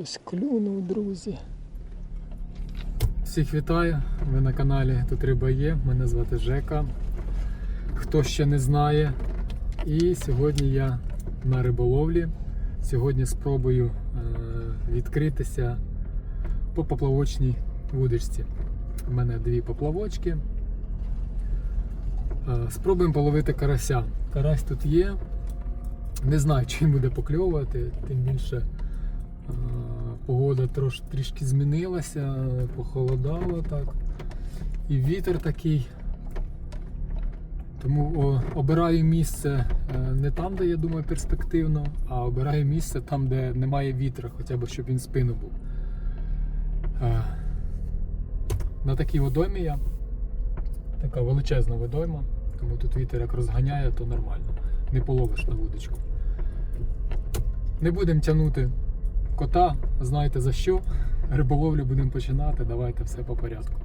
Щось клюнув, друзі. Всіх вітаю! Ви на каналі Тут Риба є. Мене звати Жека. Хто ще не знає. І сьогодні я на риболовлі. Сьогодні спробую е, відкритися по поплавочній вудочці. У мене дві поплавочки. Е, Спробуємо половити карася. Карась тут є. Не знаю, чи буде покльовувати, тим більше е, погода трош, трішки змінилася, похолодало так. І вітер такий. Тому о, обираю місце е, не там, де я думаю перспективно, а обираю місце там, де немає вітра, хоча б щоб він спину був. Е, На такій водоймі я. Така величезна водойма, тому тут вітер як розганяє, то нормально. Не половиш на вудочку. Не будемо тягнути кота, знаєте за що. Риболовлю будемо починати, давайте все по порядку.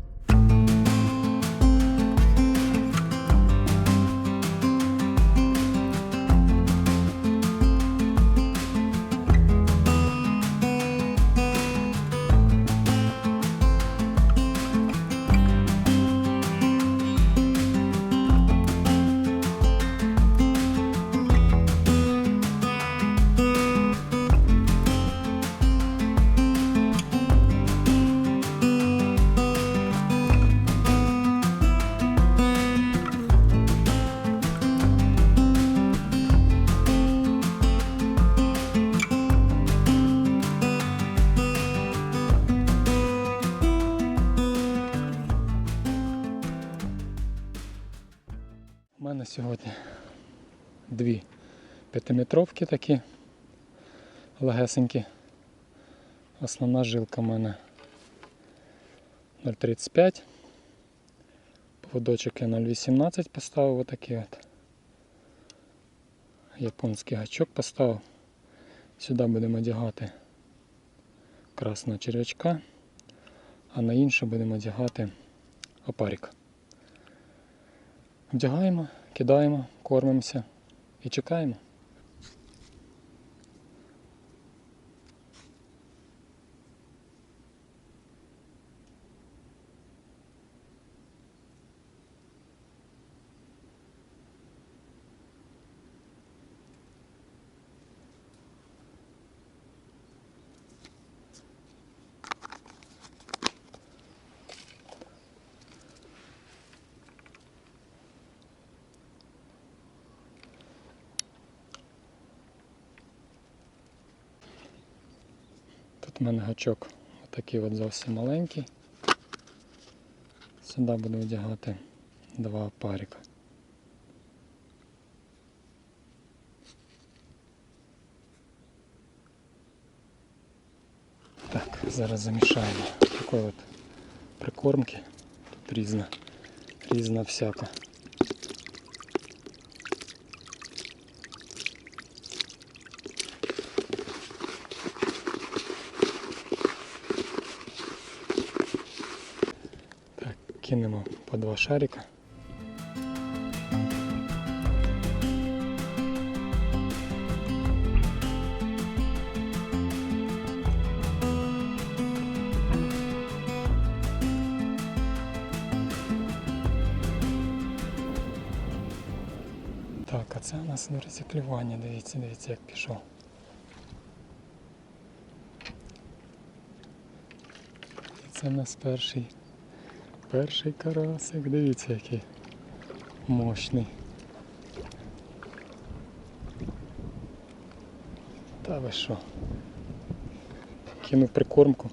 Сьогодні дві п'ятиметровки такі легесенькі. Основна жилка в мене 0,35. Поводочок я 0,18 поставив отакий от. Японський гачок поставив. Сюди будемо одягати красного черв'ячка, а на інше будемо одягати опарик. Вдягаємо, кидаємо, кормимося і чекаємо. Тут у мене гачок отакий от зовсім маленький. Сюди буду одягати два парика. Так, зараз замішаємо такої от прикормки. Тут різна, різна всяка. Так, кинемо по два шарика. Так, а це у нас до рециклювання, дивіться, дивіться, як пішов. Це в нас перший Перший карасик, дивіться який мощний. Та ви що? Кинув прикормку,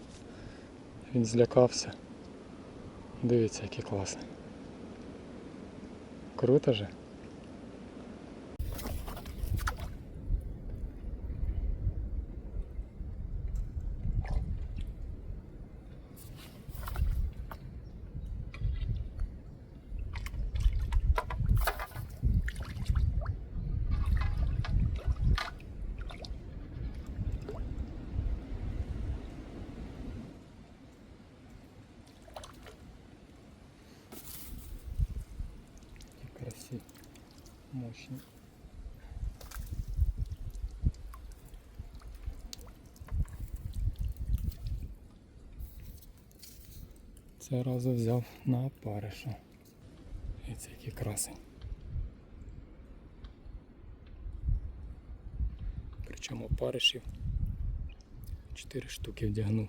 він злякався. Дивіться, який класний. Круто же? мощный. Це разу взяв на опариша. І це який красень. Причому опаришів 4 штуки вдягнув.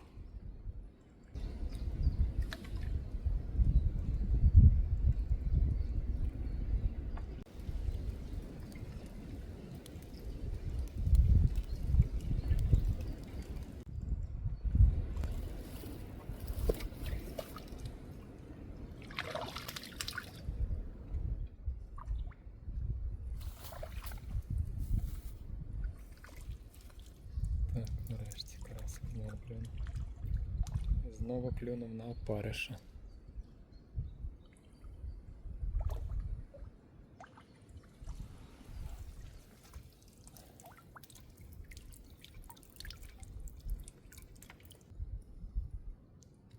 Знову клюнув на опариша.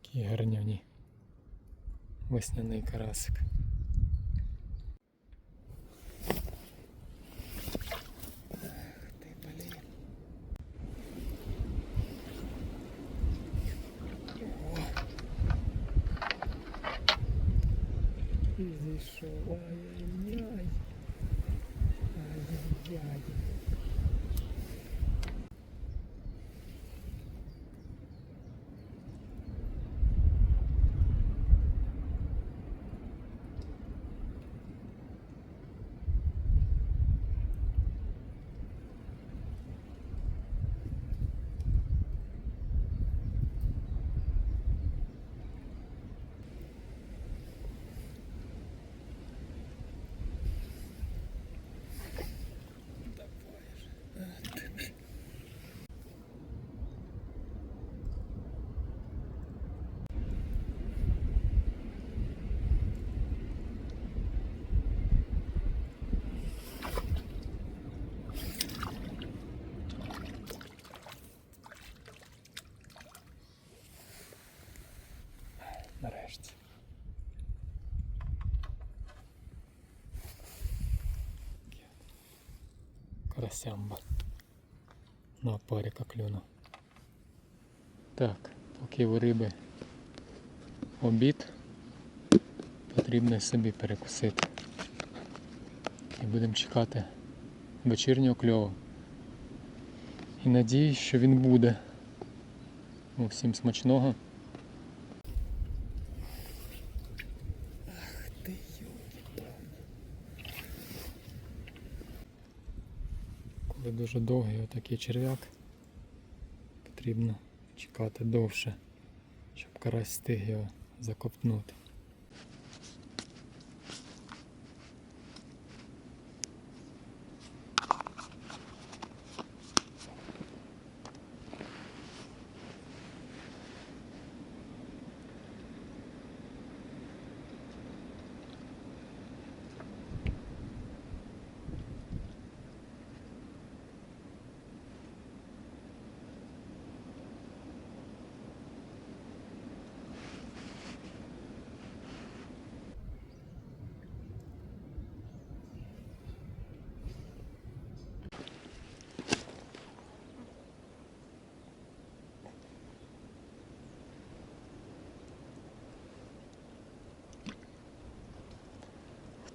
Такий гарнюні. Весняний карасик. Зійшов. Ай-яй-яй. Ай-яй-яй. Карасямба. На паріка клюнув. Так, поки у риби обід, потрібно собі перекусити. І будемо чекати вечірнього кльову. І надіюсь, що він буде. Всім смачного. Коли дуже довгий отакий черв'як, потрібно чекати довше, щоб карась встиг його закопнути.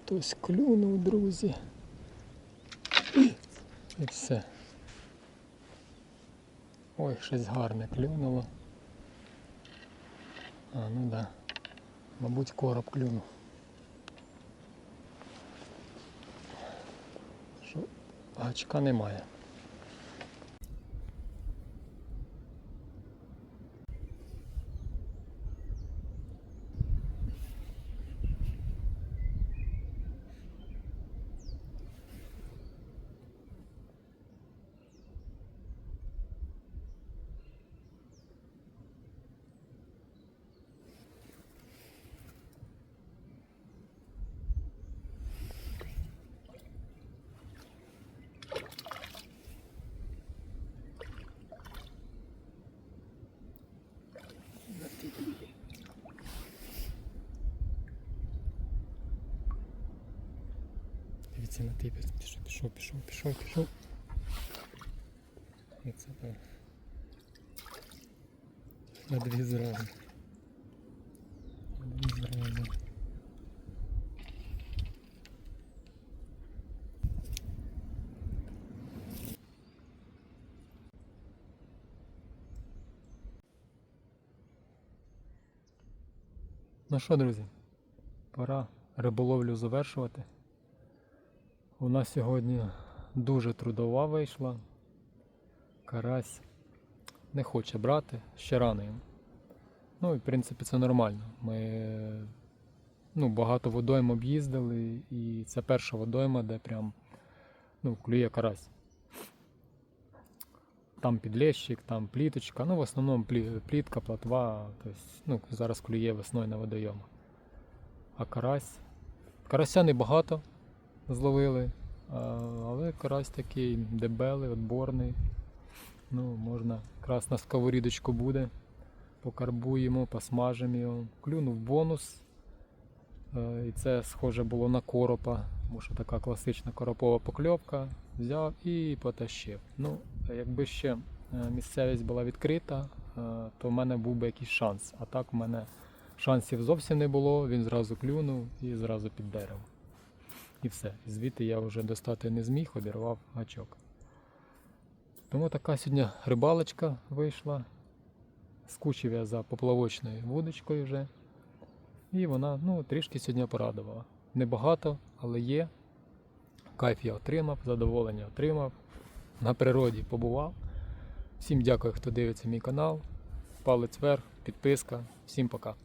Хтось клюнув, друзі. І все. Ой, щось гарне клюнуло. А, ну да. Мабуть, короб клюнув. Що? Гачка немає. Дивіться на типі. Пішов, пішов, пішов, пішов, пішов. І це так. На дві зразу. На дві зразу. Ну що, друзі, пора риболовлю завершувати. У нас сьогодні дуже трудова вийшла. Карась не хоче брати, ще рано йому. Ну і в принципі це нормально. Ми ну, багато водойм об'їздили, і це перша водойма, де прям ну, клює карась. Там підлещик, там пліточка, ну в основному плітка, платва, тобто, ну, зараз клює весною на водойомах. А карась. Карася небагато зловили, але карась такий дебелий, отборний. Ну, можна якраз на сковорідочку буде. Покарбуємо, посмажимо його. Клюнув бонус. І це схоже було на коропа, тому що така класична коропова покльовка. Взяв і потащив. Ну, якби ще е, місцевість була відкрита, е, то в мене був би якийсь шанс. А так в мене шансів зовсім не було, він зразу клюнув і зразу під дерево. І все. Звідти я вже достати не зміг, обірвав гачок. Тому така сьогодні рибалочка вийшла. Скучив я за поплавочною вудочкою вже. І вона ну, трішки сьогодні порадувала. Небагато, але є. Кайф я отримав, задоволення отримав. На природі побував. Всім дякую, хто дивиться мій канал. Палець вверх, підписка. Всім пока.